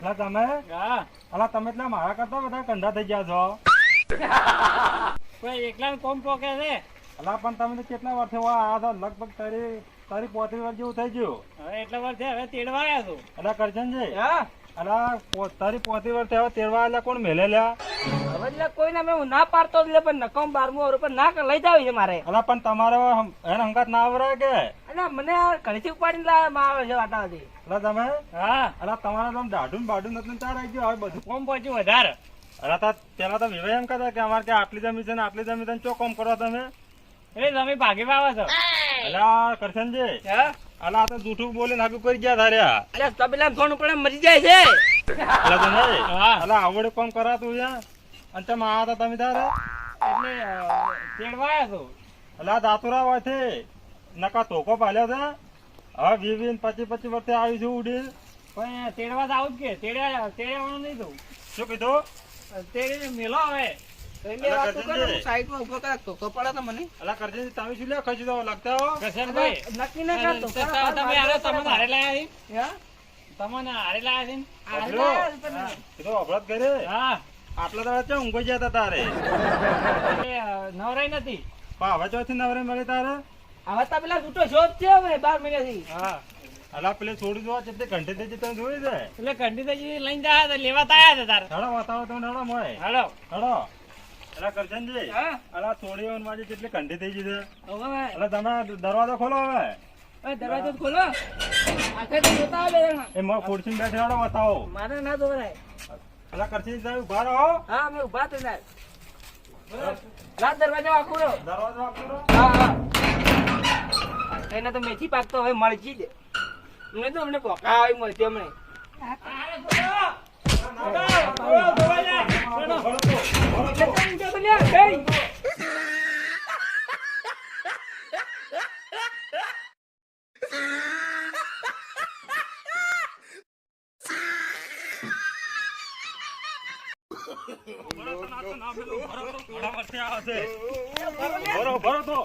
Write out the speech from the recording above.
અલા તમે? હા. અલા તમે એટલે મારા કરતા બધા કંધા થઈ ગયા છો. કોઈ એકલા કોમ પોકે છે? એટલે પણ તમે તો કેટલા વર્ષે હોય આ તો લગભગ તારી તારી પોત્રી વર્ષ જેવું થઈ ગયું. હવે એટલા વર્ષે હવે તેડવા આવ્યા છું. એટલે કરજનજી. હા. એટલે તારી પોત્રી વર્ષે હવે તેડવા એટલે કોણ મેલે લ્યા? એટલે કોઈને મેં હું ના પાડતો એટલે પણ નકમ બારમું વર્ષ પણ ના લઈ જાવી છે મારે. અલા પણ તમારે એને હંગાત ના આવરે કે? અને મને આ ઘરેથી ઉપાડીને લાવ્યા આવે છે વાટાવાથી અલા તમે? હા. અલા તમારે તો આમ દાઢું બાઢું નથી આવી ગયું હવે બધું કોમ પહોંચ્યું વધારે. અલા તા પેલા તો વિવાહ એમ કહેતા કે અમારે કે આટલી જમીન છે ને આટલી જમીન છે ચો કોમ કરો તમે? એટલે તમે ભાગી પાવા છો. અલા કરશનજી. હા? અલા આ તો જૂઠું બોલીને હાગું કરી ગયા ધાર્યા. અરે તબેલા ફોન ઉપર મરી જાય છે. અલા તમે? હા. અલા આવડે કોમ કરાતું યા અને તમે આ હતા તમે તારે એટલે અ, તેડવા એટલે આ અલા દાતુરા હોય છે નકા ધોકો પાલ્યો છે. હવે વી વી પચી પચી વર્ષે આવી છું ઉડી પણ તેડવા તો આવું જ કે? તેડ્યા તેડ્યાવાનું નહીં થયું. શું કીધું? તેડી મેલો હવે. તમને હારે લાયા છે છે આટલા દાડા ચો ઊંઘી ગયા તા તારે નવરાઈ નથી. પણ હવે ચોથી નવરાઈ મળી તારે? હવે તો પેલા છૂટો શોધ છે હવે બાર મહિનાથી. હા. અલા પેલે છોડી જોવા કેટલી ઘંટે થઈ તને જોઈ દે એટલે કંડિતાજી લઈને જાય તો લેવા તો છે હતા હળો વાતાવ તો તમે હડો મોય. હળો હળો અલા કરજનજી. હા? અલા થોડી ઓન મારી કેટલી ઘંટી થઈ ગઈ છે? હવે અલા તમે દરવાજો ખોલો હવે. દરવાજો ખોલો. આખે તો જોતા આવે. એ મો ખુરશી બેઠે બતાવો મારે ના જોવાય અલા કરતી તમે ઊભા રહો. હા અમે ઊભા થઈ જાય લાલ દરવાજો આખો રહ્યો દરવાજો આપો હા હા. એને તો મેથી પાક તો હવે મળજી દે મેં તો અમને પોકા આવી મળતી અમને. ભરો ભરો તો